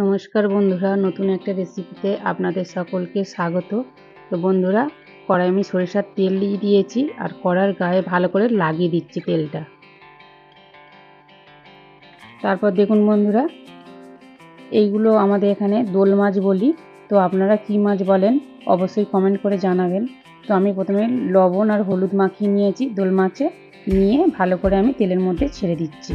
নমস্কার বন্ধুরা, নতুন একটা রেসিপিতে আপনাদের সকলকে স্বাগত। তো বন্ধুরা কড়াই আমি সরিষার তেল দিয়ে দিয়েছি আর কড়ার গায়ে ভালো করে লাগিয়ে দিচ্ছি তেলটা। তারপর দেখুন বন্ধুরা, এইগুলো আমাদের এখানে দোল মাছ বলি। তো আপনারা কি মাছ বলেন, অবশ্যই কমেন্ট করে জানাবেন। তো আমি প্রথমে লবণ আর হলুদ মাখিয়ে নিয়েছি দোল মাছে, নিয়ে ভালো করে আমি তেলের মধ্যে ছেড়ে দিচ্ছি।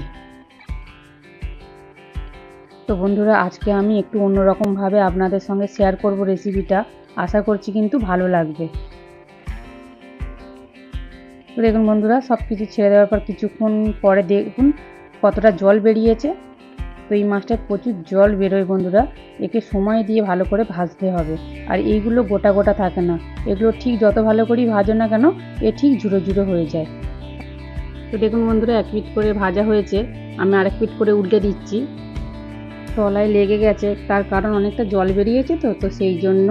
তো বন্ধুরা, আজকে আমি একটু অন্যরকমভাবে আপনাদের সঙ্গে শেয়ার করব রেসিপিটা আশা করছি কিন্তু ভালো লাগবে। তো দেখুন বন্ধুরা সব কিছু ছেড়ে দেওয়ার পর কিছুক্ষণ পরে দেখুন কতটা জল বেরিয়েছে। তো এই মাছটায় প্রচুর জল বেরোয় বন্ধুরা, একে সময় দিয়ে ভালো করে ভাজতে হবে। আর এইগুলো গোটা গোটা থাকে না। এগুলো ঠিক যত ভালো করেই ভাজো না কেন, এ ঠিক ঝুড়ো ঝুড়ো হয়ে যায়। তো দেখুন বন্ধুরা, এক পিট করে ভাজা হয়েছে। আমি আরেক পিট করে উল্টে দিচ্ছি। তলায় লেগে গেছে, তার কারণ অনেকটা জল বেরিয়েছে তো তো সেই জন্য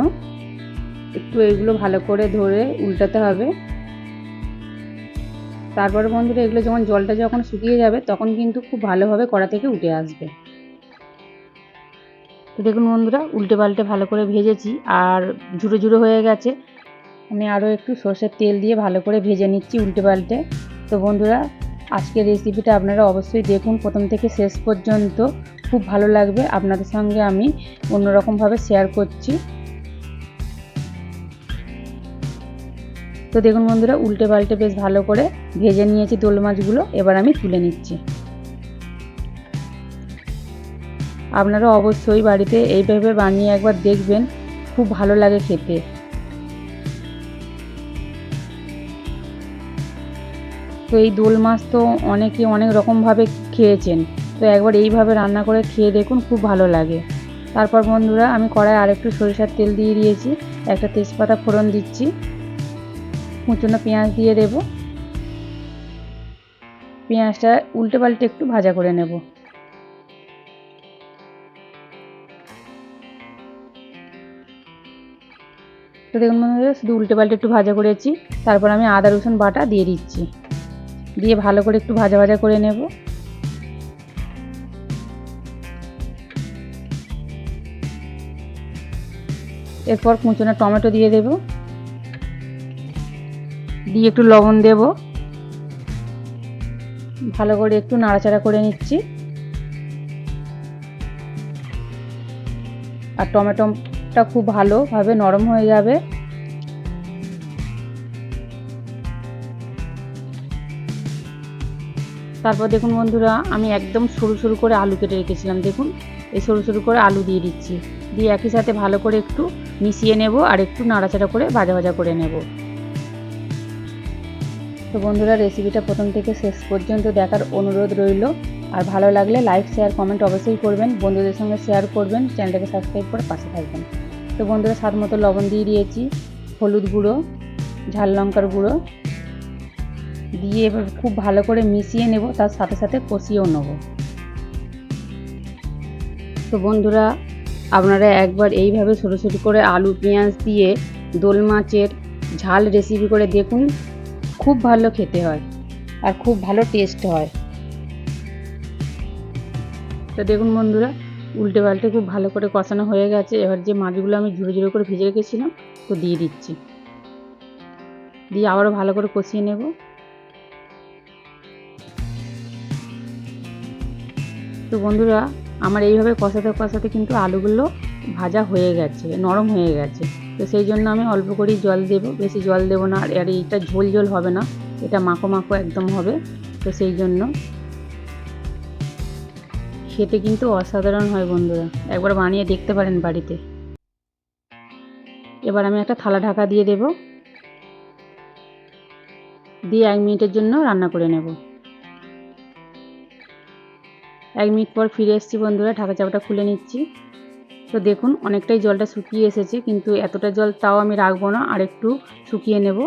একটু এগুলো ভালো করে ধরে উল্টাতে হবে। তারপরে বন্ধুরা, এগুলো যখন জলটা যখন শুকিয়ে যাবে, তখন কিন্তু খুব ভালোভাবে কড়া থেকে উঠে আসবে। তো দেখুন বন্ধুরা, উল্টে পাল্টে ভালো করে ভেজেছি, আর ঝুড়ো ঝুড়ো হয়ে গেছে। আমি আরও একটু সর্ষের তেল দিয়ে ভালো করে ভেজে নিচ্ছি উল্টে পাল্টে। তো বন্ধুরা, আজকের রেসিপিটা আপনারা অবশ্যই দেখুন প্রথম থেকে শেষ পর্যন্ত। খুব ভালো লাগবে। আপনাদের সঙ্গে আমি অন্যরকমভাবে শেয়ার করছি। তো দেখুন বন্ধুরা, উল্টে পাল্টে বেশ ভালো করে ভেজে নিয়েছি দোল মাছগুলো। এবার আমি তুলে নিচ্ছি। আপনারা অবশ্যই বাড়িতে এইভাবে বানিয়ে একবার দেখবেন, খুব ভালো লাগে খেতে। তো এই দোল মাছ তো অনেকে অনেক রকমভাবে খেয়েছেন। তো একবার এইভাবে রান্না করে খেয়ে দেখুন, খুব ভালো লাগে। তারপর বন্ধুরা, আমি কড়াই আরেকটু সরিষার তেল দিয়ে দিয়েছি, একটা তেজপাতা ফোড়ন দিচ্ছি, কুচনো পেঁয়াজ দিয়ে দেব। পেঁয়াজটা উল্টে পাল্টে একটু ভাজা করে নেব। তো দেখুন বন্ধুরা, শুধু উল্টে পাল্টে একটু ভাজা করেছি, তারপর আমি আদা রসুন বাটা দিয়ে দিচ্ছি। দিয়ে ভালো করে একটু ভাজা ভাজা করে নেব। এরপর কুঁচোনা টমেটো দিয়ে দেব। দিয়ে একটু লবণ দেব। ভালো করে একটু নাড়াচাড়া করে নিচ্ছি। আর টমেটোটা খুব ভালোভাবে নরম হয়ে যাবে। তারপর দেখুন বন্ধুরা, আমি একদম সরু সরু করে আলু কেটে রেখেছিলাম, দেখুন। এই সরু সরু করে আলু দিয়ে দিচ্ছি। দিয়ে একই সাথে ভালো করে একটু মিশিয়ে নেব আর একটু নাড়াচাড়া করে ভাজা ভাজা করে নেব। তো বন্ধুরা রেসিপিটা প্রথম থেকে শেষ পর্যন্ত দেখার অনুরোধ রইল। আর ভালো লাগলে লাইক শেয়ার কমেন্ট অবশ্যই করবেন। বন্ধুদের সঙ্গে শেয়ার করবেন চ্যানেলটাকে সাবস্ক্রাইব করে পাশে থাকবেন। তো বন্ধুরা স্বাদ মতো লবণ দিয়ে দিয়েছি। হলুদ গুঁড়ো, ঝাল লঙ্কার গুঁড়ো। দিয়ে এবার খুব ভালো করে মিশিয়ে নেব, তার সাথে সাথে কষিয়েও নেব। তো বন্ধুরা, আপনারা একবার এইভাবে ছোটো ছোটো করে আলু, পেঁয়াজ দিয়ে দোল মাছের ঝাল রেসিপি করে দেখুন, খুব ভালো খেতে হয় আর খুব ভালো টেস্ট হয়। তো দেখুন বন্ধুরা, উল্টে পাল্টে খুব ভালো করে কষানো হয়ে গেছে। এবার যে মাছগুলো আমি ঝুড়ো ঝুড়ো করে ভেজে রেখেছিলাম, তো দিয়ে দিচ্ছি। দিয়ে আবারও ভালো করে কষিয়ে নেব। তো বন্ধুরা, আমার এইভাবে কষাতে কষাতে কিন্তু আলুগুলো ভাজা হয়ে গেছে, নরম হয়ে গেছে। তো সেই জন্য আমি অল্প করেই জল দেবো, বেশি জল দেবো না, আর এইটা ঝোল ঝোল হবে না, এটা মাখো মাখো একদম হবে। তো সেই জন্য খেতে কিন্তু অসাধারণ হয় বন্ধুরা, একবার বানিয়ে দেখতে পারেন বাড়িতে। এবার আমি একটা থালা ঢাকা দিয়ে দেব, দিয়ে এক মিনিটের জন্য রান্না করে নেব। এক মিনিট পর ফিরে এসেছি বন্ধুরা, ঢাকা চাপাটা খুলে নিচ্ছি। তো দেখুন, অনেকটাই জলটা শুকিয়ে এসেছে, কিন্তু এতটা জল তাও আমি রাখব না, আর একটু শুকিয়ে নেব।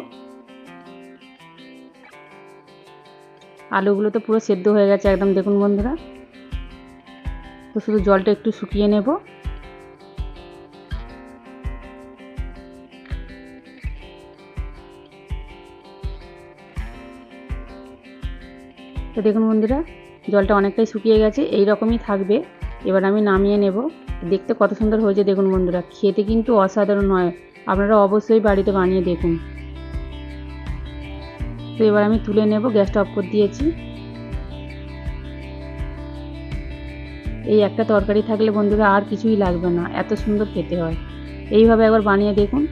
আলুগুলো তো পুরো সেদ্ধ হয়ে গেছে একদম, দেখুন বন্ধুরা। তো শুধু জলটা একটু শুকিয়ে নেব। তো দেখুন বন্ধুরা জলটা অনেকটাই শুকিয়ে গেছে এই রকমই থাকবে। এবার আমি নামিয়ে নেব। দেখতে কত সুন্দর হয়েছে দেখুন বন্ধুরা, খেতে কিন্তু অসাধারণ হয়। আপনারা অবশ্যই বাড়িতে বানিয়ে দেখুন। তো এবার আমি তুলে নেব গ্যাসটা অফ করে দিয়েছি। এই একটা তরকারি থাকলে বন্ধুরা আর কিছুই লাগবে না, এত সুন্দর খেতে হয়। এইভাবে একবার বানিয়ে দেখুন।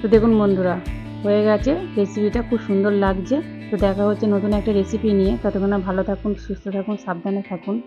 তো দেখুন বন্ধুরা হয়ে গেছে। রেসিপিটা খুব সুন্দর লাগছে। তো দেখা হচ্ছে নতুন একটা রেসিপি নিয়ে। ততক্ষণ ভালো থাকুন, সুস্থ থাকুন, সাবধানে থাকুন।